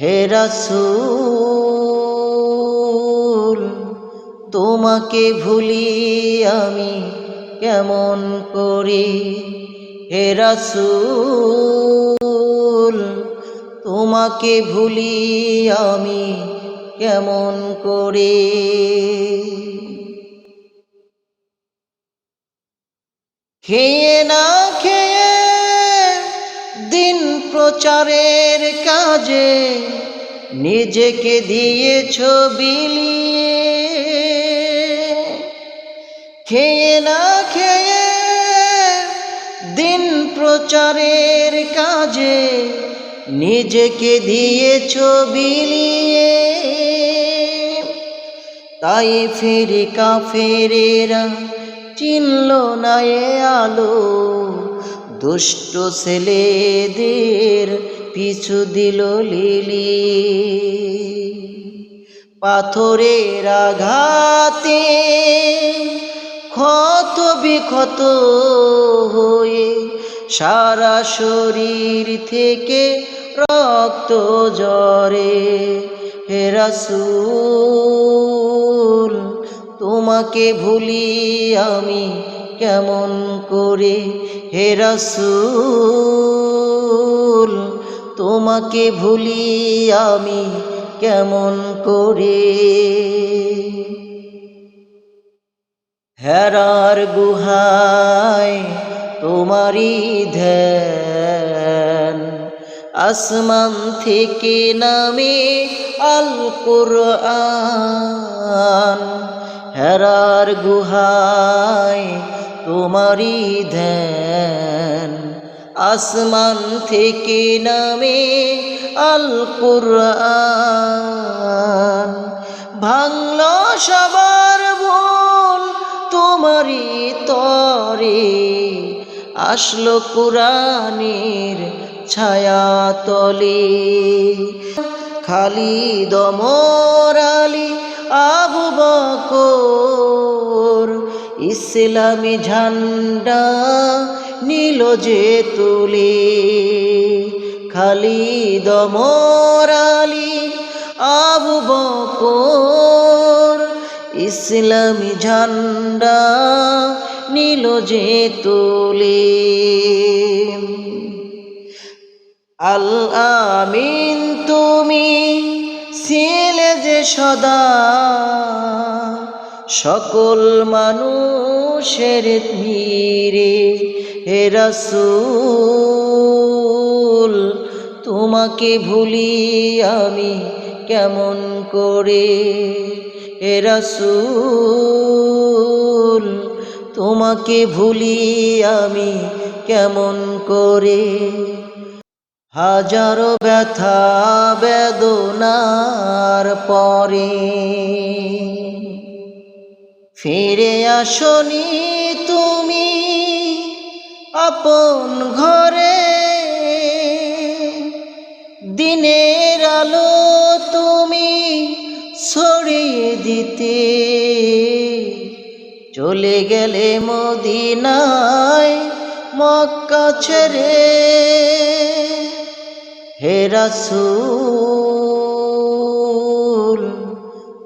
হে রাসূল, তোমাকে ভুলি আমি কেমন করি? হে রাসূল, তোমাকে ভুলি আমি কেমন করে? খেয়ে না খেয়ে প্রচারের কাজে নিজেকে দিয়েছ বিলিয়ে খেয়ে না খেয়ে দিন প্রচারের কাজে নিজেকে দিয়েছ বিলিয়ে তাই ফিরে কাফেরেরা চিনল না এ আলো। দুষ্ট ছেলেদের পিছু দিল লিলি। পাথরের আঘাতে ক্ষত বিক্ষত হয়ে সারা শরীর থেকে রক্ত জরে হে রাসূল, তোমাকে ভুলি আমি কেমন করে? হে রাসূল, তোমাকে ভুলি আমি কেমন করে? হেরার গুহায় তোমারই ধ্যান। আসমান থেকে নামে আল কোরআন হেরার গুহায় তোমারই ধ্যান। আসমান থেকে নামে আল কোরআন ভাঙল সবার ভুল তোমারই তরে। আসলো কোরআনের ছায়া তলে খালি দমরালি আবু বকর ইসলামী ঝান্ডা নীল যে তুলে। খালি দমরালি আবু বকর, ইসলামী ঝান্ডা নীল যে তুলে। আল আমিন, তুমি ছিলে যে সদা। সকল মানুষের ধীরে হে রাসূল, তোমাকে ভুলি আমি কেমন করে? হে রাসূল, তোমাকে ভুলি আমি কেমন করে? হাজারো ব্যথা বেদনার পরে ফিরে আসনি তুমি আপন ঘরে। দিনের আলো তুমি ছড়িয়ে দিতে। চলে গেলে মদিনায় মক্কা ছেড়ে হে রাসূল।